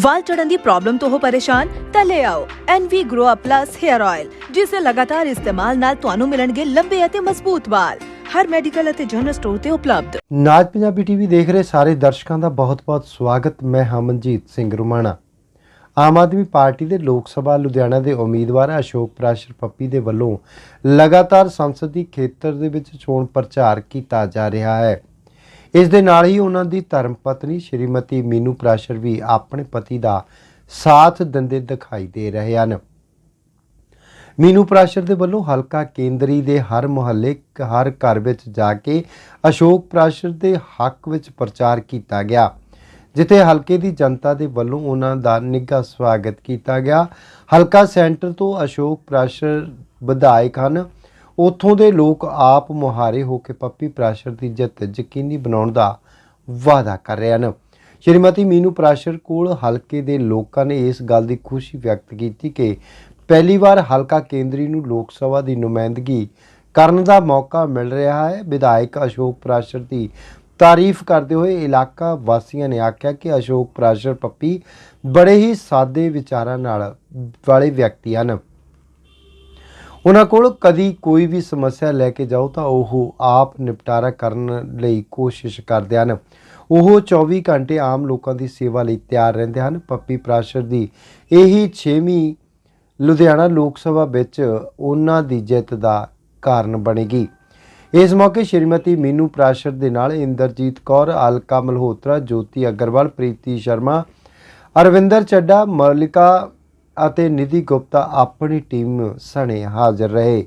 ਵਾਲ ਝੜਨ ਦੀ problem ਤੋਂ ਹੋ ਪਰੇਸ਼ਾਨ, ਤਾਂ ਲੈ ਆਓ NV Grow Up Plus Hair Oil ਜਿਸ ਦੇ ਲਗਾਤਾਰ ਇਸਤੇਮਾਲ ਨਾਲ ਤੁਹਾਨੂੰ ਮਿਲਣਗੇ ਲੰਬੇ ਅਤੇ ਮਜ਼ਬੂਤ ਵਾਲ। ਹਰ ਮੈਡੀਕਲ ਅਤੇ ਜਨਰਲ ਸਟੋਰ ਤੇ ਉਪਲਬਧ। ਨਾਜ ਪੰਜਾਬੀ ਟੀਵੀ ਦੇਖ ਰਹੇ ਸਾਰੇ ਦਰਸ਼ਕਾਂ ਦਾ ਬਹੁਤ-ਬਹੁਤ ਸਵਾਗਤ। ਮੈਂ ਹਮਨਜੀਤ ਸਿੰਘ ਰੁਮਾਣਾ। ਆਮ ਆਦਮੀ ਪਾਰਟੀ ਦੇ ਲੋਕ ਸਭਾ ਲੁਧਿਆਣਾ ਦੇ ਉਮੀਦਵਾਰ ਅਸ਼ੋਕ ਪ੍ਰਾਸ਼ਰ ਪੱਪੀ ਦੇ ਵੱਲੋਂ ਲਗਾਤਾਰ ਸੰਸਦੀ ਖੇਤਰ ਦੇ ਵਿੱਚ ਚੋਣ ਪ੍ਰਚਾਰ ਕੀਤਾ ਜਾ ਰਿਹਾ ਹੈ। ਇਸ ਦੇ ਨਾਲ ਹੀ ਉਹਨਾਂ ਦੀ ਧਰਮ ਪਤਨੀ ਸ਼੍ਰੀਮਤੀ ਮੀਨੂ ਪ੍ਰਾਸ਼ਰ ਵੀ ਆਪਣੇ ਪਤੀ ਦਾ ਸਾਥ ਦਿੰਦੇ ਦਿਖਾਈ ਦੇ ਰਹੇ ਹਨ। ਮੀਨੂ ਪ੍ਰਾਸ਼ਰ ਦੇ ਵੱਲੋਂ ਹਲਕਾ ਕੇਂਦਰੀ ਦੇ ਹਰ ਮੁਹੱਲੇ ਹਰ ਘਰ ਵਿੱਚ ਜਾ ਕੇ ਅਸ਼ੋਕ ਪ੍ਰਾਸ਼ਰ ਦੇ ਹੱਕ ਵਿੱਚ ਪ੍ਰਚਾਰ ਕੀਤਾ ਗਿਆ, ਜਿੱਥੇ ਹਲਕੇ ਦੀ ਜਨਤਾ ਦੇ ਵੱਲੋਂ ਉਹਨਾਂ ਦਾ ਨਿੱਘਾ ਸਵਾਗਤ ਕੀਤਾ ਗਿਆ। ਹਲਕਾ ਸੈਂਟਰ ਤੋਂ ਅਸ਼ੋਕ ਪ੍ਰਾਸ਼ਰ ਵਿਧਾਇਕ ਹਨ। ਉੱਥੋਂ ਦੇ ਲੋਕ ਆਪ ਮੁਹਾਰੇ ਹੋ ਕੇ ਪੱਪੀ ਪ੍ਰਾਸ਼ਰ ਦੀ ਜਿੱਤ ਯਕੀਨੀ ਬਣਾਉਣ ਦਾ ਵਾਅਦਾ ਕਰ ਰਹੇ ਹਨ। ਸ਼੍ਰੀਮਤੀ ਮੀਨੂ ਪ੍ਰਾਸ਼ਰ ਕੋਲ ਹਲਕੇ ਦੇ ਲੋਕਾਂ ਨੇ ਇਸ ਗੱਲ ਦੀ ਖੁਸ਼ੀ ਵਿਅਕਤ ਕੀਤੀ ਕਿ ਪਹਿਲੀ ਵਾਰ ਹਲਕਾ ਕੇਂਦਰੀ ਨੂੰ ਲੋਕ ਸਭਾ ਦੀ ਨੁਮਾਇੰਦਗੀ ਕਰਨ ਦਾ ਮੌਕਾ ਮਿਲ ਰਿਹਾ ਹੈ। ਵਿਧਾਇਕ ਅਸ਼ੋਕ ਪ੍ਰਾਸ਼ਰ ਦੀ ਤਾਰੀਫ ਕਰਦੇ ਹੋਏ ਇਲਾਕਾ ਵਾਸੀਆਂ ਨੇ ਆਖਿਆ ਕਿ ਅਸ਼ੋਕ ਪ੍ਰਾਸ਼ਰ ਪੱਪੀ ਬੜੇ ਹੀ ਸਾਦੇ ਵਿਚਾਰਾਂ ਨਾਲ ਵਾਲੇ ਵਿਅਕਤੀ ਹਨ। ਉਹਨਾਂ ਕੋਲ ਕਦੀ ਕੋਈ ਵੀ ਸਮੱਸਿਆ ਲੈ ਕੇ ਜਾਓ ਤਾਂ ਉਹ ਆਪ ਨਿਪਟਾਰਾ ਕਰਨ ਲਈ ਕੋਸ਼ਿਸ਼ ਕਰਦੇ ਹਨ। ਉਹ 24 ਘੰਟੇ ਆਮ ਲੋਕਾਂ ਦੀ ਸੇਵਾ ਲਈ ਤਿਆਰ ਰਹਿੰਦੇ ਹਨ। ਪੱਪੀ ਪ੍ਰਾਸ਼ਰ ਦੀ ਇਹੀ 6ਵੀਂ ਲੁਧਿਆਣਾ ਲੋਕ ਸਭਾ ਵਿੱਚ ਉਹਨਾਂ ਦੀ ਜਿੱਤ ਦਾ ਕਾਰਨ ਬਣੇਗੀ। ਇਸ ਮੌਕੇ ਸ਼੍ਰੀਮਤੀ ਮੀਨੂ ਪ੍ਰਾਸ਼ਰ ਦੇ ਨਾਲ ਇੰਦਰਜੀਤ ਕੌਰ ਅਲਕਾ ਮਲਹੋਤਰਾ, ਜੋਤੀ ਅਗਰਵਾਲ, ਪ੍ਰੀਤੀ ਸ਼ਰਮਾ, ਅਰਵਿੰਦਰ ਚੱਡਾ, ਮਲਿਕਾ ਅਤੇ ਨਿਧੀ ਗੁਪਤਾ ਆਪਣੀ ਟੀਮ ਸਣੇ ਹਾਜ਼ਰ ਰਹੇ।